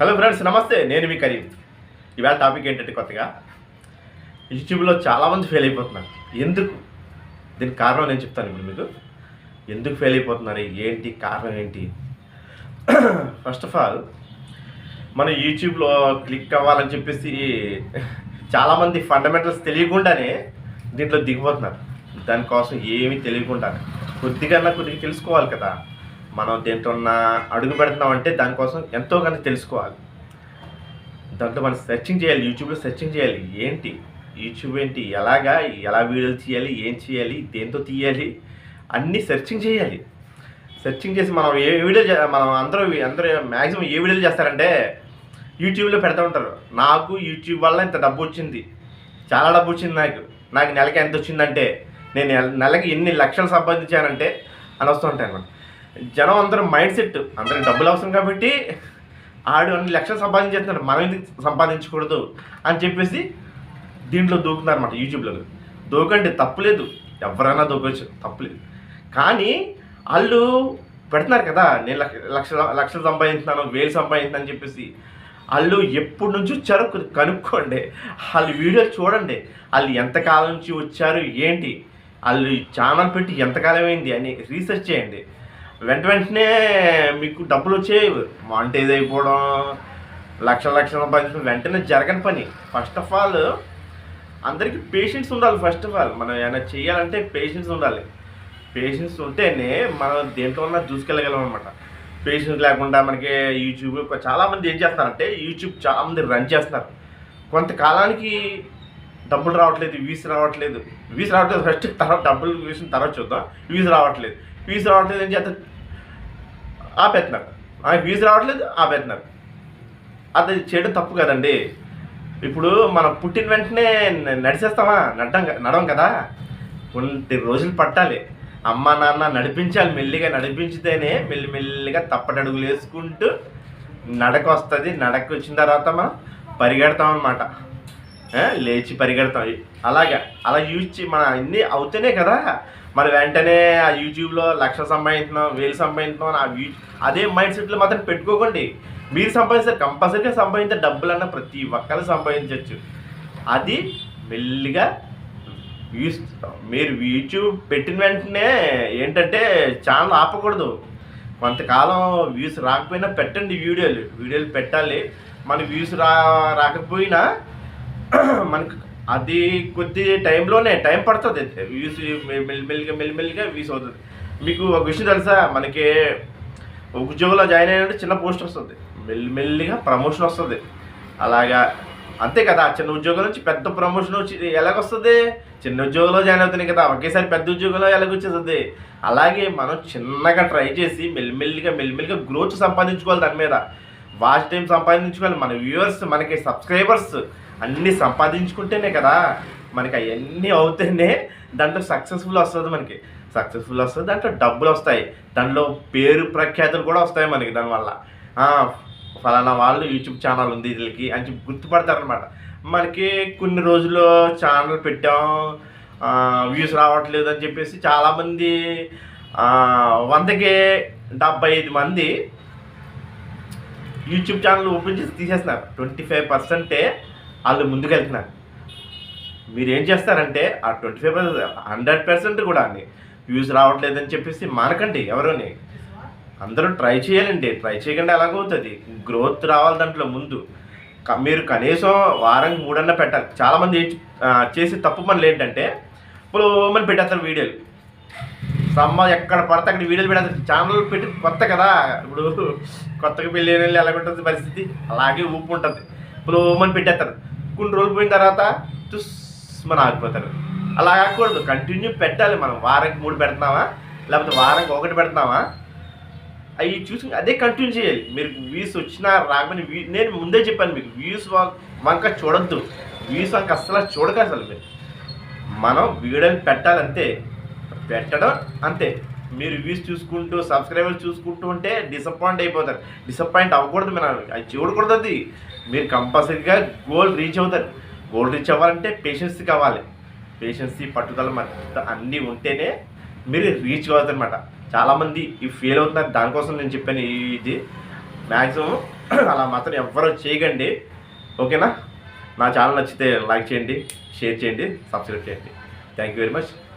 Hello friends నమస్తే. నేను మీ కరీం. ఇవాళ టాపిక్ ఏంటంటే కొత్తగా యూట్యూబ్లో చాలామంది ఫెయిల్ అయిపోతున్నారు. ఎందుకు? దీనికి కారణం నేను చెప్తాను ఇప్పుడు మీకు. ఎందుకు ఫెయిల్ అయిపోతున్నారు? ఏంటి? కారణం ఏంటి? ఫస్ట్ ఆఫ్ ఆల్ మన యూట్యూబ్లో క్లిక్ అవ్వాలని చెప్పేసి చాలామంది ఫండమెంటల్స్ తెలియకుండానే దీంట్లో దిగిపోతున్నారు. దానికోసం ఏమీ తెలియకుండా కొద్దిగా కొద్దిగా తెలుసుకోవాలి కదా. మనం దేంట్లో ఉన్న అడుగు పెడుతున్నామంటే దానికోసం ఎంతో కానీ తెలుసుకోవాలి. దాంట్లో మనం సెర్చింగ్ చేయాలి యూట్యూబ్లో సెర్చింగ్ చేయాలి. ఏంటి? యూట్యూబ్ ఏంటి? ఎలాగా? ఎలా వీడియోలు తీయాలి? ఏం చేయాలి దేంతో తీయాలి? అన్నీ సెర్చింగ్ చేయాలి. సెర్చింగ్ చేసి మనం ఏ వీడియో చే- మనం అందరూ అందరూ మ్యాక్సిమం ఏ వీడియోలు చేస్తారంటే యూట్యూబ్లో పెడతా ఉంటారు. నాకు యూట్యూబ్ వల్ల ఇంత డబ్బు వచ్చింది. చాలా డబ్బు వచ్చింది నాకు. నాకు నెలకి ఎంత వచ్చిందంటే నేను నెలకి ఎన్ని లక్షలు సంపాదించానంటే అని వస్తుంటాయి అన్నమాట. జనం అందరూ మైండ్ సెట్ అందరికి డబ్బులు అవసరం కాబట్టి ఆడు అన్ని లక్షలు సంపాదించేస్తున్నారు మనం ఎందుకు సంపాదించకూడదు అని చెప్పేసి దీంట్లో దూకుతున్నారు అనమాట యూట్యూబ్లో దూకండి తప్పులేదు ఎవరైనా దూకొచ్చు తప్పులేదు కానీ వాళ్ళు పెడుతున్నారు కదా నేను లక్ష లక్ష లక్షలు సంపాదించున్నాను వేలు సంపాదించున్నాను అని చెప్పేసి. వాళ్ళు ఎప్పటి నుంచి వచ్చారో కనుక్కోండి. వాళ్ళు వీడియో చూడండి. వాళ్ళు ఎంతకాలం నుంచి వచ్చారు ఏంటి? వాళ్ళు ఛానల్ పెట్టి ఎంతకాలం అయింది అని రీసెర్చ్ చేయండి. వెంట వెంటనే మీకు డబ్బులు వచ్చేవి. మానిటైజ్ అయిపోవడం లక్షల లక్షల సంపాదించడం వెంటనే జరగని పని. ఫస్ట్ ఆఫ్ ఆల్ అందరికీ పేషెన్స్ ఉండాలి ఫస్ట్ ఆఫ్ ఆల్ మనం ఏమైనా చేయాలంటే పేషెన్స్ ఉండాలి. పేషెన్స్ ఉంటేనే మనం దేంట్లో ఉన్నా దూసుకెళ్ళగలం అనమాట పేషెన్స్ లేకుండా మనకి యూట్యూబ్ చాలామంది ఏం చేస్తారంటే యూట్యూబ్ చాలామంది రన్ చేస్తున్నారు కొంతకాలానికి డబ్బులు రావట్లేదు వ్యూస్ రావట్లేదు. వ్యూస్ రావట్లేదు ఫస్ట్ తర్వాత డబ్బులు వ్యూస్ తర్వాత చూద్దాం. వ్యూస్ రావట్లేదు. ఫీజు రావట్లేదు ఏం చేస్తారు ఆపేస్తున్నారు ఆ ఫీజు రావట్లేదు ఆపేస్తున్నారు అది చేయడం తప్పు కదండి. ఇప్పుడు మనం పుట్టిన వెంటనే నడిచేస్తామా? నడ్డం నడవం కదా. కొన్ని రోజులు పట్టాలి. అమ్మ నాన్న నడిపించాలి మెల్లిగా నడిపించితేనే మెల్లిమెల్లిగా తప్పటడుగులు వేసుకుంటూ నడక వస్తుంది నడక వచ్చిన తర్వాత మనం పరిగెడతాం అనమాట లేచి పరిగెడతాం. అలాగా. అలా యూజ్ మన అన్నీ అవుతేనే కదా మరి వెంటనే ఆ యూట్యూబ్లో లక్ష సంపాదించినాం వేలు సంపాదించినాం ఆ వ్యూ అదే మైండ్ సెట్లో మాత్రం పెట్టుకోకండి. మీరు సంపాదిస్తారు కంపల్సరీగా సంపాదించే డబ్బులన్న ప్రతి ఒక్కరు సంపాదించవచ్చు అది మెల్లిగా వ్యూస్ మీరు యూట్యూబ్ పెట్టిన వెంటనే ఏంటంటే ఛానల్ ఆపకూడదు. కొంతకాలం వ్యూస్ రాకపోయినా పెట్టండి వీడియోలు. వీడియోలు పెట్టాలి. మన వ్యూస్ రా రాకపోయినా మనకు అది కొద్ది టైంలోనే టైం పడుతుంది. వ్యూస్ మెల్లిమెల్లిగా మెల్లిమెల్లిగా వ్యూస్ అవుతుంది. మీకు ఒక విషయం తెలుసా? మనకి ఉద్యోగంలో జాయిన్ అయినట్టు చిన్న పోస్ట్ వస్తుంది. మెల్లిమెల్లిగా ప్రమోషన్ వస్తుంది. అలాగా అంతే కదా? చిన్న ఉద్యోగం నుంచి పెద్ద ప్రమోషన్ వచ్చి ఎలాగొస్తుంది? చిన్న ఉద్యోగంలో జాయిన్ అవుతున్నాయి కదా? ఒకేసారి పెద్ద ఉద్యోగంలో ఎలాగొచ్చేస్తుంది? అలాగే మనం చిన్నగా ట్రై చేసి మెల్లిమెల్లిగా మెల్లిమెల్లిగా గ్రోత్ సంపాదించుకోవాలి దాని మీద. వాచ్ టైం సంపాదించుకోవాలి. మన వ్యూవర్స్ మనకి సబ్స్క్రైబర్స్ అన్నీ సంపాదించుకుంటేనే కదా మనకి అవన్నీ అవుతేనే దాంట్లో సక్సెస్ఫుల్ వస్తుంది మనకి. సక్సెస్ఫుల్ వస్తుంది దాంట్లో డబ్బులు వస్తాయి. దాంట్లో పేరు ప్రఖ్యాతులు కూడా వస్తాయి మనకి దానివల్ల. ఫలానా వాళ్ళు యూట్యూబ్ ఛానల్ ఉంది వీళ్ళకి అని చెప్పి గుర్తుపడతారనమాట మనకి కొన్ని రోజులు ఛానల్ పెట్టాం వ్యూస్ రావట్లేదు అని చెప్పేసి చాలామంది వందకి డెబ్బై ఐదు మంది యూట్యూబ్ ఛానల్ ఓపెన్ చేసి తీసేస్తున్నారు. ట్వంటీ ఫైవ్ పర్సెంటే వాళ్ళు ముందుకు వెళ్తున్నారు. మీరు ఏం చేస్తారంటే ఆ twenty five percent hundred percent కూడా వ్యూస్ రావట్లేదని చెప్పేసి మానకండి ఎవరోని. అందరూ ట్రై చేయాలండి ట్రై చేయకుండా ఎలాగవుతుంది గ్రోత్ రావాలి దాంట్లో ముందు. మీరు కనీసం వారం మూడన్న పెట్టాలి. చాలామంది చేసే తప్పు పనులు ఏంటంటే ఇప్పుడు మని పెట్టేస్తారు వీడియోలు. సమ్మ ఎక్కడ పడితే అక్కడ వీడియోలు పెడతారు ఛానల్ పెట్టి కొత్త కదా. ఇప్పుడు కొత్తగా పెళ్ళి వెళ్ళి ఎలాగ ఉంటుంది పరిస్థితి? అలాగే ఊపు ఉంటుంది ఇప్పుడు పెట్టేస్తారు. కొన్ని రోజులు పోయిన తర్వాత మన ఆగిపోతారు. అలా కాకూడదు కంటిన్యూ పెట్టాలి మనం. వారానికి మూడు పెడుతున్నామా లేకపోతే వారానికి ఒకటి పెడుతున్నామా అవి చూసి అదే కంటిన్యూ చేయాలి. మీరు వ్యూస్ వచ్చినా రాకపోయినా వ్యూ నేను ముందే చెప్పాను మీకు. వ్యూస్ వంక చూడొద్దు. వ్యూస్ వంక అస్సలు చూడక అసలు మీరు. మనం వీడియోని పెట్టాలంతే. పెట్టడం అంతే. మీరు వ్యూస్ చూసుకుంటూ సబ్స్క్రైబర్స్ చూసుకుంటూ ఉంటే డిసప్పాయింట్ అయిపోతారు. డిసప్పాయింట్ అవ్వకూడదు మీరు అది చూడకూడదు అది. మీరు కంపల్సరీగా గోల్ రీచ్ అవుతారు. గోల్ రీచ్ అవ్వాలంటే పేషెన్స్ కావాలి. పేషెన్స్ పట్టుదల మొత్తం అన్నీ ఉంటేనే మీరు రీచ్ అవుతారు అనమాట చాలామంది ఈ ఫెయిల్ అవుతున్నారు. దానికోసం నేను చెప్పాను ఈ- ఇది. మ్యాక్సిమం అలా మాత్రం ఎవ్వరూ చేయకండి. ఓకేనా? నా ఛానల్ నచ్చితే లైక్ చేయండి షేర్ చేయండి సబ్స్క్రైబ్ చేయండి. Thank you very much